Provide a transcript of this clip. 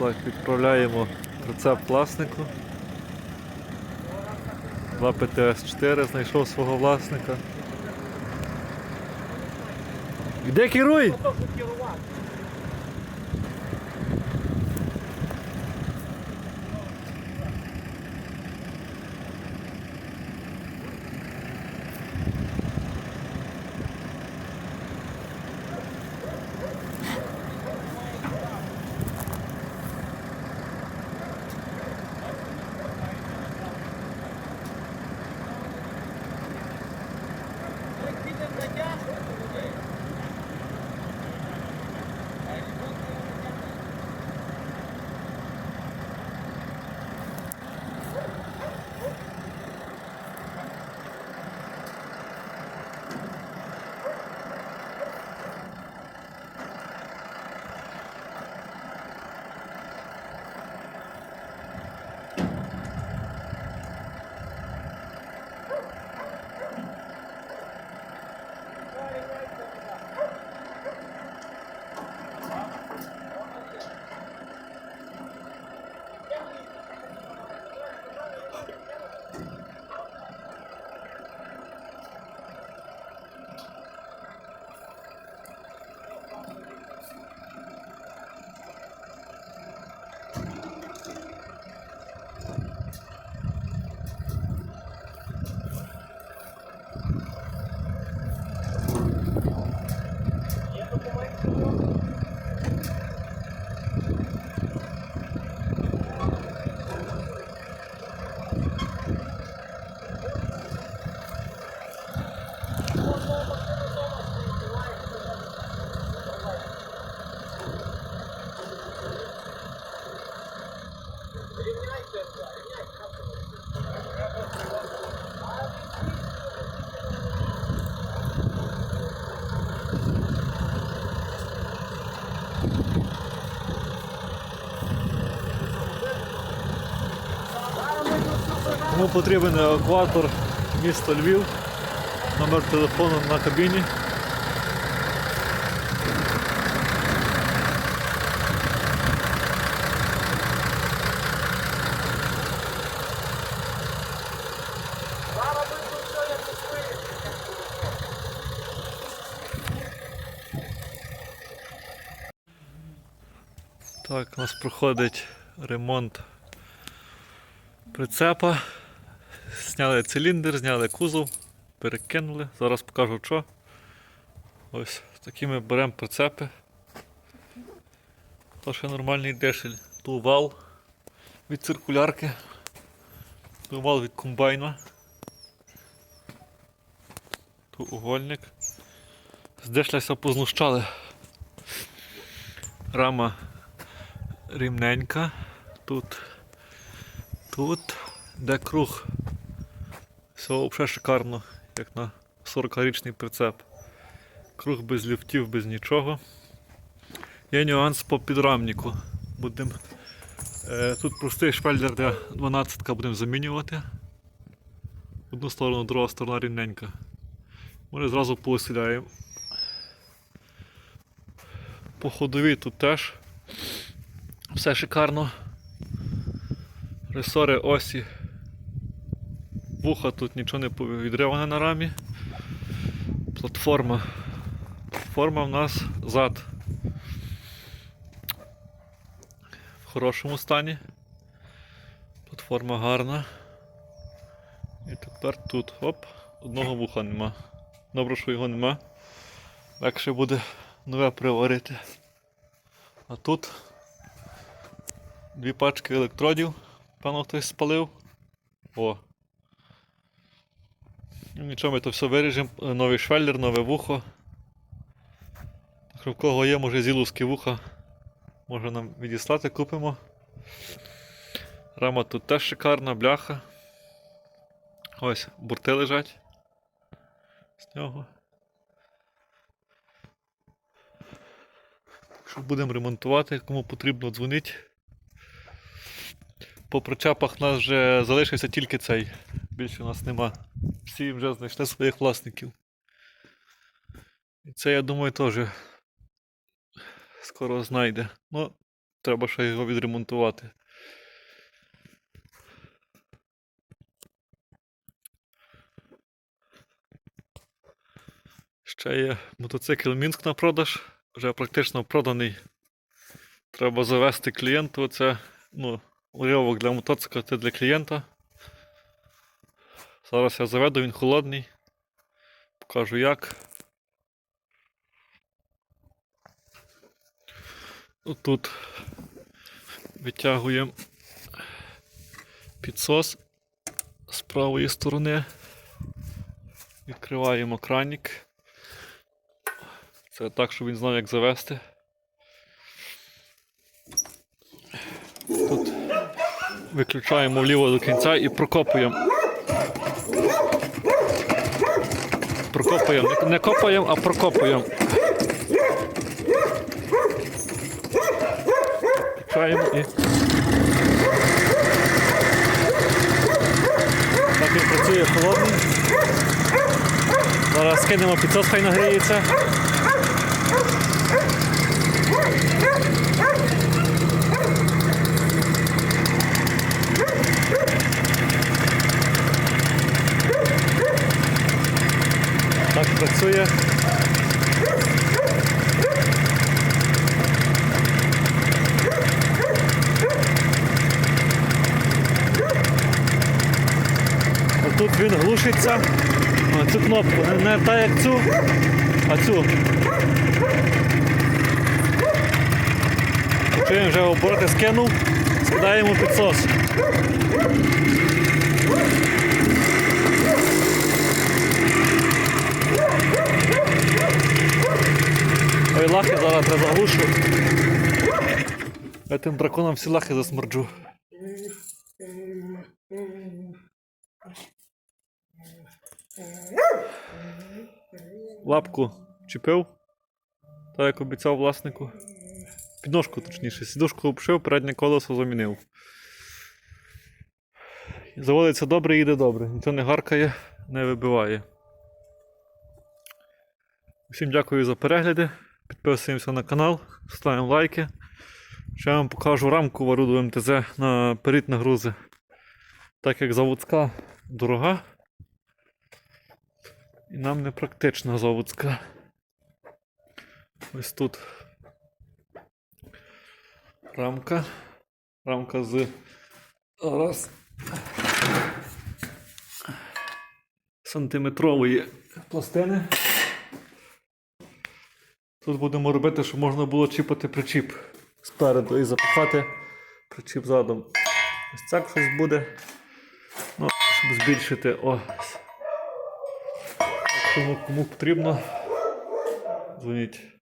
Відправляємо рецепт власнику. 2 ПТС-4 знайшов свого власника. Де керуй? Кому потрібен евакуатор місто Львів. Номер телефону на кабіні. Так, у нас проходить ремонт прицепа. Зняли циліндр, зняли кузов, перекинули. Зараз покажу що. Ось такі ми беремо прицепи. То ще нормальний дешель. Ту вал від циркулярки. Ту вал від комбайна. Ту угольник. З дешляся познущали. Рама рівненька. Тут. Тут де круг. Все взагалі шикарно, як на 40-річний прицеп. Круг без люфтів, без нічого. Є нюанс по підрамнику. Будем, е, тут простий шпельдер для 12 будемо замінювати. Одну сторону, друга сторона рівненька. Ми зразу повеселяємо. По ходовій тут теж все шикарно. Ресори осі. Вуха тут нічого не відриване на рамі. Платформа. Платформа в нас зад. В хорошому стані. Платформа гарна. І тепер тут. Оп, одного вуха нема. Добре, що його нема. Легше буде нове приварити. А тут дві пачки електродів. Певно хтось спалив. О. Ну, Нічого, ми то все виріжемо. Е, Новий швеллер, нове вухо. Якщо в кого є, може зіловське вуха. Може нам відіслати, купимо. Рама тут теж шикарна, бляха. Ось, бурти лежать. З нього. Якщо будемо ремонтувати, кому потрібно дзвонить. По причепах у нас вже залишився тільки цей. Більше у нас нема. Всі вже знайшли своїх власників. І це, я думаю, теж скоро знайде. Ну, треба ще його відремонтувати. Ще є мотоцикл Мінськ на продаж, вже практично проданий. Треба завести клієнту. Це ну, уривок для мотоцикла, це для клієнта. Зараз я заведу, він холодний. Покажу як. Тут витягуємо підсос з правої сторони. Відкриваємо кранік. Це так, щоб він знав, як завести. Тут виключаємо вліво до кінця і прокопуємо. Прокопуємо. Не- копаємо, а прокопуємо. Включаємо і. Так він працює холодний. Зараз скинемо підсос, хай нагріється. Так працює. Тут він глушиться. А, цю кнопку, не, та як цю, а цю. Він вже обороти скинув, скидаємо підсос. Ой, лахи зараз треба заглушу. Я тим драконом всі лахи засмерджу. Лапку чіпив, так як обіцяв власнику. Підножку, точніше, сідушку обшив, переднє колесо замінив. Заводиться добре, їде добре. Ніхто не гаркає, не вибиває. Всім дякую за перегляди. Підписуємося на канал, ставимо лайки. Ще я вам покажу рамку варуду МТЗ на перед нагрузи. Так як заводська дорога. І нам не практична заводська. Ось тут рамка. Рамка з раз сантиметрової пластини. Тут будемо робити, щоб можна було чіпати причіп спереду і запихати причіп задом. Ось так щось буде. Ну, щоб збільшити О. Кому, кому потрібно, дзвоніть.